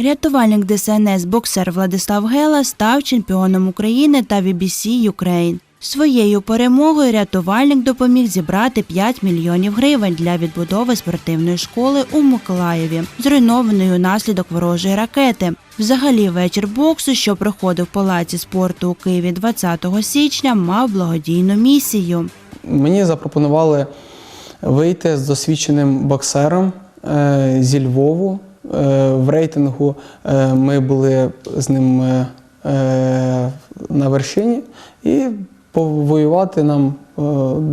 Рятувальник ДСНС боксер Владислав Гела став чемпіоном України та VBC Ukraine. Своєю перемогою рятувальник допоміг зібрати 5 мільйонів гривень для відбудови спортивної школи у Миколаєві, зруйнованої унаслідок ворожої ракети. Взагалі, вечір боксу, що проходив в палаці спорту у Києві 20 січня, мав благодійну місію. Мені запропонували вийти з досвідченим боксером е, зі Львову. Е, В рейтингу е, ми були з ним е, на вершині і повоювати нам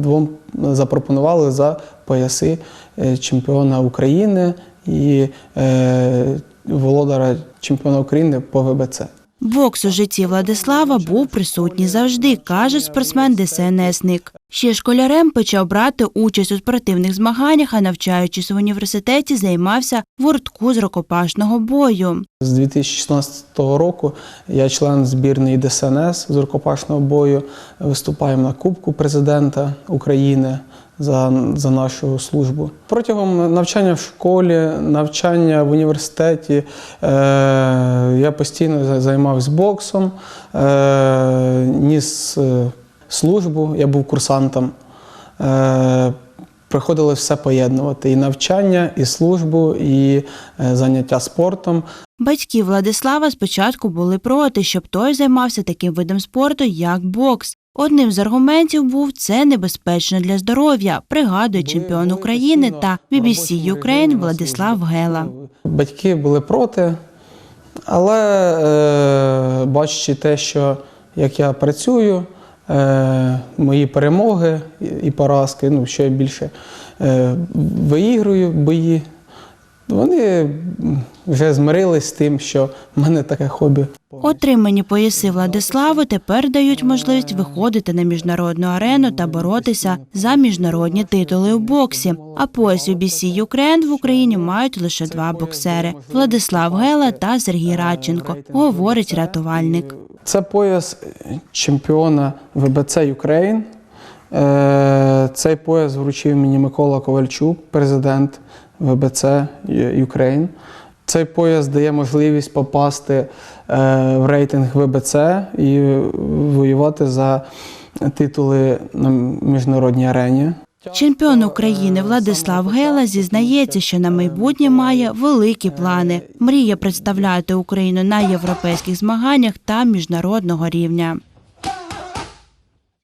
двом запропонували за пояси чемпіона України і володара чемпіона України по ВБЦ. Бокс у житті Владислава був присутній завжди, каже спортсмен ДСНСник. Ще школярем почав брати участь у спортивних змаганнях, а навчаючись в університеті, займався в гуртку з рукопашного бою. З 2016 року я член збірної ДСНС з рукопашного бою. Виступаємо на Кубку президента України за, за нашу службу. Протягом навчання в школі, навчання в університеті е, я постійно за- займався боксом, е, ніс е, службу, я був курсантом. Е, Приходили все поєднувати: і навчання, і службу, і е, заняття спортом. Батьки Владислава спочатку були проти, щоб той займався таким видом спорту, як бокс. Одним з аргументів був це небезпечно для здоров'я, пригадує чемпіон України та BBC Ukraine Владислав Гела. Батьки були проти, але е, бачачи те, що як я працюю, е, мої перемоги і- поразки, ну, що я більше е, виіграю бої, вони вже змирились з тим, що в мене таке хобі. Отримані пояси Владиславу тепер дають можливість виходити на міжнародну арену та боротися за міжнародні титули у боксі. А пояс UBC Ukraine в Україні мають лише два боксери Владислав Гела та Сергій Радченко, говорить рятувальник. Це пояс чемпіона ВБЦ Ukraine. Е, Цей пояс вручив мені Микола Ковальчук, президент ВБЦ Ukraine. Цей пояс дає можливість попасти е, в рейтинг ВБЦ і воювати за титули на міжнародній арені. Чемпіон України Владислав Гела зізнається, що на майбутнє має великі плани. Мріє представляти Україну на європейських змаганнях та міжнародного рівня.